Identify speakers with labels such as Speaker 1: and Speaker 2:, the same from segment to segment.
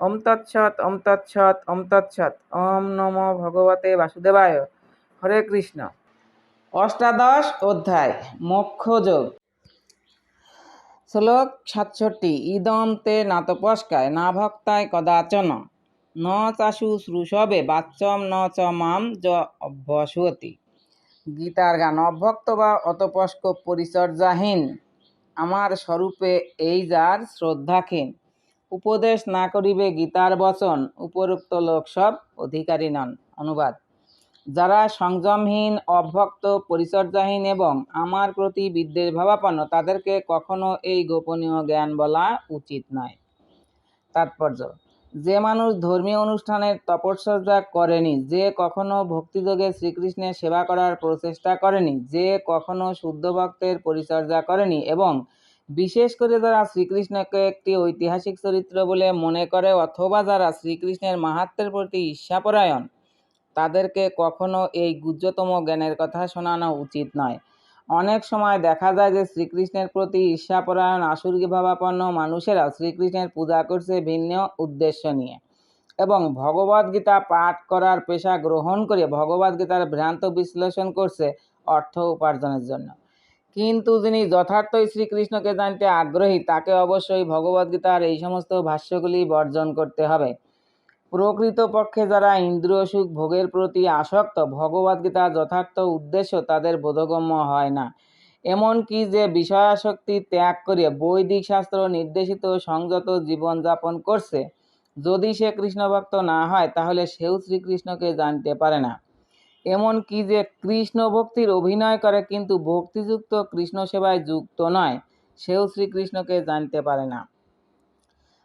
Speaker 1: ওম তৎসৎ ওম তৎসৎ ওম তৎসৎ। ওম নমো ভগবতে বাসুদেবায়। হরে কৃষ্ণ। অষ্টাদশ অধ্যায়, মোক্ষযোগ। শ্লোক সাতষট্টি, ইদম তে নাতপস্কায়, না ভক্তায় কদাচন। ন চাশু শ্রুষবে, বাচ্চম ন চ মাম য অভ্যসতি গীতার গান, অভক্ত বা অতপস্ক পরিচর্যাহীন। আমার স্বরূপে এই যার শ্রদ্ধাক্ষীণ। উপদেশ না করিবে গীতার বচন, উপরোক্ত লোক সব অধিকারী নন। অনুবাদ। যারা সংযমহীন, অভক্ত, পরিচর্যাহীন এবং আমার প্রতি বিদ্বেষ ভাবাপন্ন, তাদেরকে কখনো এই গোপনীয় জ্ঞান বলা উচিত নয়। তাৎপর্য। যে মানুষ ধর্মীয় অনুষ্ঠানের তপস্যা করেনি, যে কখনো ভক্তিযোগে শ্রীকৃষ্ণের সেবা করার প্রচেষ্টা করেনি, যে কখনো শুদ্ধ ভক্তের পরিচর্যা করেনি এবং বিশেষ করে যারা শ্রীকৃষ্ণকে একটি ঐতিহাসিক চরিত্র বলে মনে করে অথবা যারা শ্রীকৃষ্ণের মাহাত্মের প্রতি ঈর্ষাপরায়ণ, তাদেরকে কখনো এই গুজ্জতম জ্ঞানের কথা শোনানো উচিত নয়। অনেক সময় দেখা যায় যে শ্রীকৃষ্ণের প্রতি ঈর্ষাপরায়ণ আসুরগী ভাবাপন্ন মানুষেরা শ্রীকৃষ্ণের পূজা করছে ভিন্ন উদ্দেশ্য নিয়ে এবং ভগবদ্গীতা পাঠ করার পেশা গ্রহণ করে ভগবদ্গীতার ভ্রান্ত বিশ্লেষণ করছে অর্থ উপার্জনের জন্য। কিন্তু যিনি যথার্থই শ্রীকৃষ্ণকে জানতে আগ্রহী, তাকে অবশ্যই ভগবদ্গীতার এই সমস্ত ভাষ্যগুলি বর্জন করতে হবে। প্রকৃতপক্ষে যারা ইন্দ্রিয় সুখ ভোগের প্রতি আসক্ত ভগবদ্গীতার যথার্থ উদ্দেশ্য তাদের বোধগম্য হয় না। এমনকি যে বিষয়াসক্তি ত্যাগ করে বৈদিক শাস্ত্র নির্দেশিত সংযত জীবনযাপন করছে, যদি সে কৃষ্ণভক্ত না হয়, তাহলে সেও শ্রীকৃষ্ণকে জানতে পারে না। এমন কি যে কৃষ্ণ ভক্তির অভিনয় করে কিন্তু ভক্তিযুক্ত কৃষ্ণ সেবায় যুক্ত নয়, সেও শ্রীকৃষ্ণকে জানতে পারে না।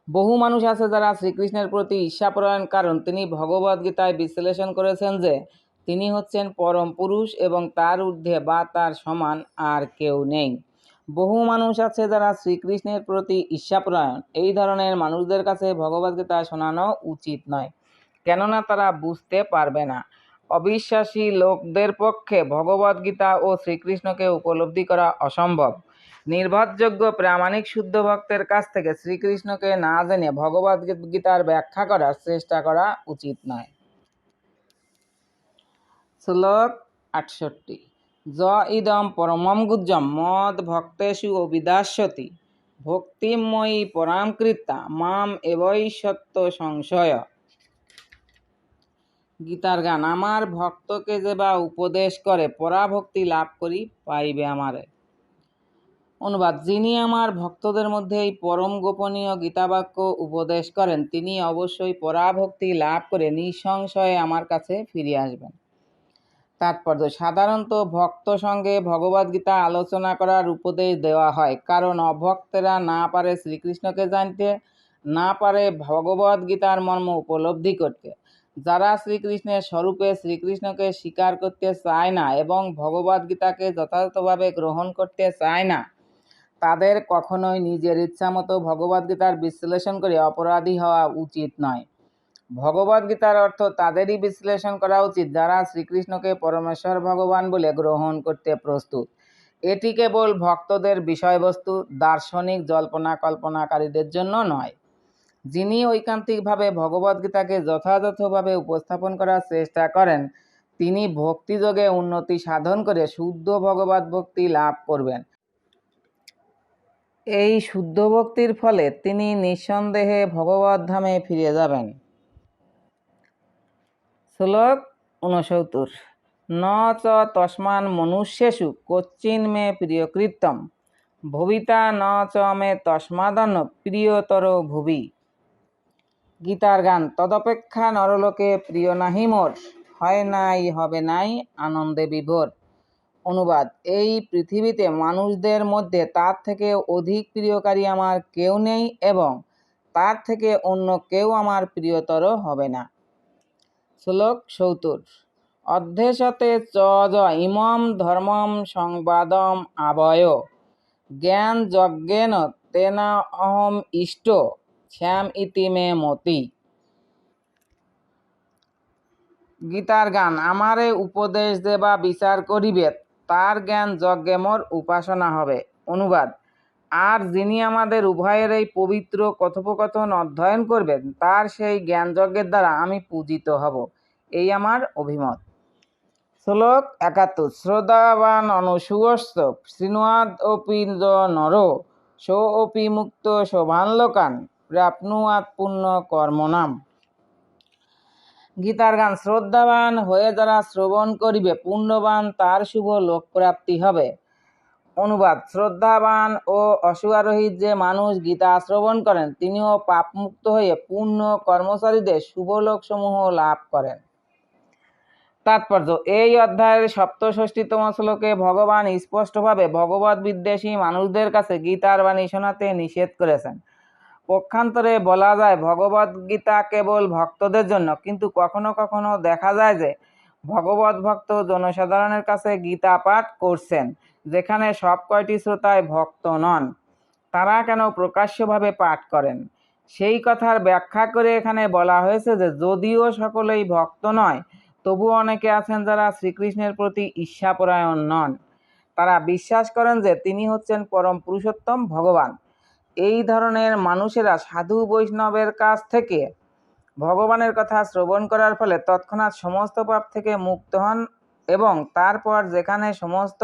Speaker 1: বহু মানুষ আছে যারা শ্রীকৃষ্ণের প্রতি ঈর্ষাপরায়ণ কারণ তিনি ভগবদ্গীতায় বিশ্লেষণ করেছেন যে তিনি হচ্ছেন পরম পুরুষ এবং তার ঊর্ধ্বে বা তার সমান আর কেউ নেই। বহু মানুষ আছে যারা শ্রীকৃষ্ণের প্রতি ঈর্ষাপরায়ণ এই ধরনের মানুষদের কাছে ভগবদ্গীতা শোনানো উচিত নয়। কেননা তারা বুঝতে পারবে না। অবিশ্বাসী লোকদের পক্ষে ভগবদ্গীতা ও শ্রীকৃষ্ণকে উপলব্ধি করা অসম্ভব। নির্ভরযোগ্য প্রামাণিক শুদ্ধ ভক্তের কাছ থেকে শ্রীকৃষ্ণকে না জেনে ভগবদ্গীতার ব্যাখ্যা করার চেষ্টা করা উচিত নয়। শ্লোক আটষট্টি। য ইদম পরমম গুজ্জম মদ ভক্তেষু অবিদাস্যতি ভক্তিময়ী পরামকৃতা মাম এবৈ সত্য সংশয়। গীতার গান, আমার ভক্তকে যে বা উপদেশ করে, পরাভক্তি লাভ করি পাইবে আমারে। অনুবাদ, যিনি আমার ভক্তদের মধ্যে এই পরম গোপনীয় গীতাবাক্য উপদেশ করেন, তিনি অবশ্যই পরাভক্তি লাভ করে নিঃসংশয়ে আমার কাছে ফিরে আসবেন। তাৎপর্য, সাধারণত ভক্ত সঙ্গে ভগবদ্গীতা আলোচনা করার উপদেশ দেওয়া হয়, কারণ অভক্তেরা না পারে শ্রীকৃষ্ণকে জানতে, না পারে ভগবদ্গীতার মর্ম উপলব্ধি করতে। যারা শ্রীকৃষ্ণের স্বরূপে শ্রীকৃষ্ণকে স্বীকার করতে চায় না এবং ভগবদ্গীতাকে যথাযথভাবে গ্রহণ করতে চায় না, তাদের কখনোই নিজের ইচ্ছামতো ভগবদ্গীতার বিশ্লেষণ করে অপরাধী হওয়া উচিত নয়। ভগবদ্গীতার অর্থ তাদেরই বিশ্লেষণ করা উচিত যারা শ্রীকৃষ্ণকে পরমেশ্বর ভগবান বলে গ্রহণ করতে প্রস্তুত। এটি কেবল ভক্তদের বিষয়বস্তু, দার্শনিক জল্পনা কল্পনাকারীদের জন্য নয়। যিনি ঐকান্তিকভাবে ভগবদ্গীতাকে যথাযথভাবে উপস্থাপন করার চেষ্টা করেন তিনি ভক্তিযোগে উন্নতি সাধন করে শুদ্ধ ভগবত ভক্তি লাভ করবেন এই শুদ্ধ ভক্তির ফলে তিনি নিঃসন্দেহে ভগবত ধামে ফিরে যাবেন। শ্লোক ঊনসত্তর ন চ তস্মান মনুষ্যেষু কচ্চিন মে প্রিয়কৃতম ভবিতা ন চ মে তস্মাদন্ন প্রিয়তর ভুবি। গীতার গান, তদপেক্ষা নরলোকে প্রিয় নাহি মোর, হয় নাই, হবে নাই, আনন্দে বিভোর। অনুবাদ, এই পৃথিবীতে মানুষদের মধ্যে তার থেকে অধিক প্রিয়কারী আমার কেউ নেই এবং তার থেকে অন্য কেউ আমার প্রিয়তর হবে না। শ্লোক সত্তর অধ্যেশতে চ য ইমম ধর্মম সংবাদম আবয়, জ্ঞান যজ্ঞেন তেনা অহম ইষ্ট। শ্যাম ইতি মে মতি। গীতার গান, আমারে উপদেশ দেবা, বিচার করিবে, তার জ্ঞান যজ্ঞে মোর উপাসনা হবে। অনুবাদ, আর যিনি আমাদের উভয়ের এই পবিত্র কথোপকথন অধ্যয়ন করবেন, তার সেই জ্ঞান যজ্ঞের দ্বারা আমি পূজিত হব। এই আমার অভিমত। শ্লোক একাত্তর শ্রদ্ধাবান অনুসুয়স্ত শৃণুয়াদ অপি নর, সো অপি মুক্ত শোভান লোকান। প্রাপ্নুয়াত পুণ্য কর্মনাম গীতার গান শ্রদ্ধাবান হয়ে যারা শ্রবণ করিবে, পুণ্যবান তার শুভ লোক প্রাপ্তি হবে। অনুবাদ, শ্রদ্ধাবান ও অসুয়ারোহিত যে মানুষ গীতা শ্রবণ করেন, তিনিও পাপমুক্ত হয়ে পূর্ণ কর্মচারীদের শুভলোকসমূহ লাভ করেন। তাৎপর্য, এই অধ্যায়ের সপ্তষষ্ঠীতম শ্লোকে ভগবান স্পষ্টভাবে ভগবত বিদ্বেষী মানুষদের কাছে গীতার বাণী শোনাতে নিষেধ করেছেন। পক্ষান্তরে বলা যায় ভগবত গীতা কেবল ভক্তদের জন্য, কিন্তু কখনো কখনো দেখা যায় যে ভগবত ভক্ত জনসাধারণের কাছে গীতা পাঠ করছেন, যেখানে সব কয়টি শ্রোতায় ভক্ত নন, তারা কেন প্রকাশ্যভাবে পাঠ করেন? সেই কথার ব্যাখ্যা করে এখানে বলা হয়েছে যে যদিও সকলেই ভক্ত নয় তবু অনেকে আছেন যারা শ্রীকৃষ্ণের প্রতি ঈর্ষাপরায়ণ নন। তারা বিশ্বাস করেন যে তিনি হচ্ছেন পরম পুরুষোত্তম ভগবান। এই ধরনের মানুষেরা সাধু বৈষ্ণবের কাছ থেকে ভগবানের কথা শ্রবণ করার ফলে তৎক্ষণাৎ সমস্ত পাপ থেকে মুক্ত হন এবং তারপর যেখানে সমস্ত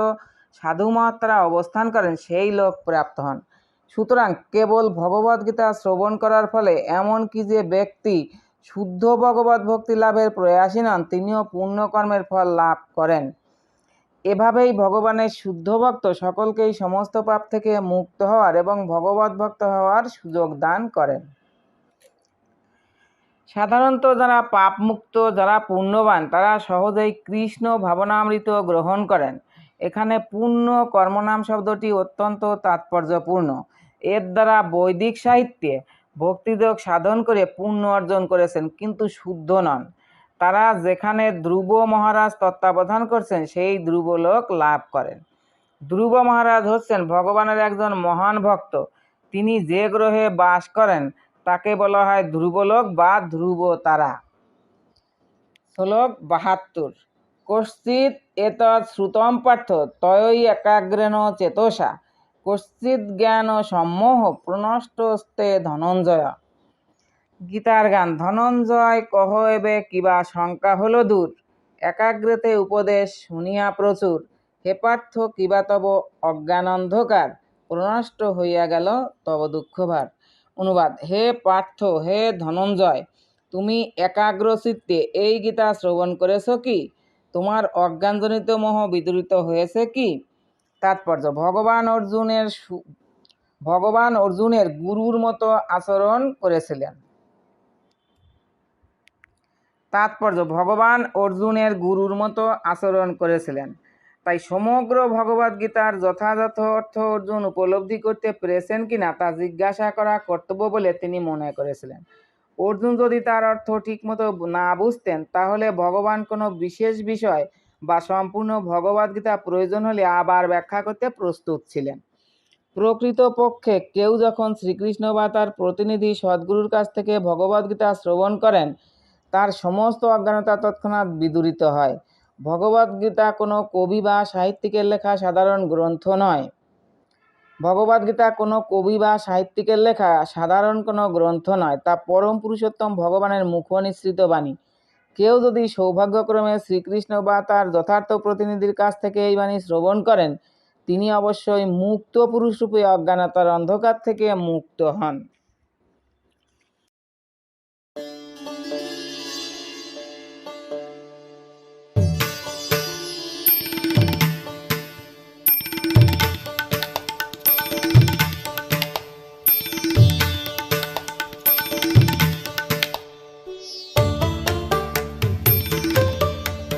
Speaker 1: সাধু মহাত্মারা অবস্থান করেন, সেই লোক প্রাপ্ত হন। সুতরাং কেবল ভগবদ্গীতা শ্রবণ করার ফলে এমন কি যে ব্যক্তি শুদ্ধ ভগবত ভক্তি লাভের প্রয়াসী নন, তিনিও পুণ্যকর্মের ফল লাভ করেন। এভাবেই ভগবানের শুদ্ধ ভক্ত সকলকেই সমস্ত পাপ থেকে মুক্ত হওয়ার এবং ভগবত ভক্ত হওয়ার সুযোগ দান করেন। সাধারণত যারা পাপ মুক্ত যারা পুণ্যবান, তারা সহজেই কৃষ্ণ ভাবনামৃত গ্রহণ করেন। এখানে পূর্ণ কর্মনাম শব্দটি অত্যন্ত তাৎপর্যপূর্ণ। এর দ্বারা বৈদিক সাহিত্যে ভক্তিযোগ সাধন করে পুণ্য অর্জন করেছেন, কিন্তু শুদ্ধ নন। তারা যেখানে ধ্রুব মহারাজ তত্ত্বাবধান করছেন, সেই ধ্রুবলোক লাভ করেন। ধ্রুব মহারাজ হচ্ছেন ভগবানের একজন মহান ভক্ত। তিনি যে গ্রহে বাস করেন, তাকে বলা হয় ধ্রুবলোক বা ধ্রুব তারা। শ্লোক বাহাত্তর। কশ্চিৎ এতৎ শ্রুতম পার্থ, তয়ই একাগ্রেণ চেতসা। কশ্চিৎ জ্ঞান সম্মোহ প্রনষ্টস্তে ধনঞ্জয়। গীতার গান, ধনঞ্জয় কহ এবে কিবা শঙ্কা হলো দূর। একাগ্রতে উপদেশ শুনিয়া প্রচুর। হে পার্থ, কিবা তব অজ্ঞান অন্ধকার প্রনষ্ট হইয়া গেল তব দুঃখভার। অনুবাদ, হে পার্থ, হে ধনঞ্জয়, তুমি একাগ্রচিত্তে এই গীতা শ্রবণ করেছ কি? তোমার অজ্ঞানজনিত মোহ বিদূরিত হয়েছে কি? তাৎপর্য, ভগবান অর্জুনের ভগবান অর্জুনের গুরুর মতো আচরণ করেছিলেন। তাৎপর্য, ভগবান অর্জুনের গুরুর মতো আচরণ করেছিলেন। তাই সমগ্র ভগবদ্গীতার যথাযথ অর্থ অর্জুন উপলব্ধি করতে পেরেছেন কিনা তা জিজ্ঞাসা করা কর্তব্য বলে তিনি মনে করেছিলেন। অর্জুন যদি তার অর্থ ঠিকমতো না বুঝতেন, তাহলে ভগবান কোনো বিশেষ বিষয় বা সম্পূর্ণ ভগবদ্গীতা প্রয়োজন হলে আবার ব্যাখ্যা করতে প্রস্তুত ছিলেন। প্রকৃতপক্ষে কেউ যখন শ্রীকৃষ্ণ বা তার প্রতিনিধি সদ্গুরুর কাছ থেকে ভগবদ্গীতা শ্রবণ করেন তার সমস্ত অজ্ঞানতা তৎক্ষণাৎ বিদূরিত হয়। ভগবদ্গীতা কোনো কবি বা সাহিত্যিকের লেখা সাধারণ গ্রন্থ নয়। ভগবদ্গীতা কোনো কবি বা সাহিত্যিকের লেখা সাধারণ কোনো গ্রন্থ নয়, তা পরম পুরুষোত্তম ভগবানের মুখ নিঃসৃত বাণী। কেউ যদি সৌভাগ্যক্রমে শ্রীকৃষ্ণ বা তার যথার্থ প্রতিনিধির কাছ থেকে এই বাণী শ্রবণ করেন, তিনি অবশ্যই মুক্ত পুরুষরূপে অজ্ঞানতার অন্ধকার থেকে মুক্ত হন।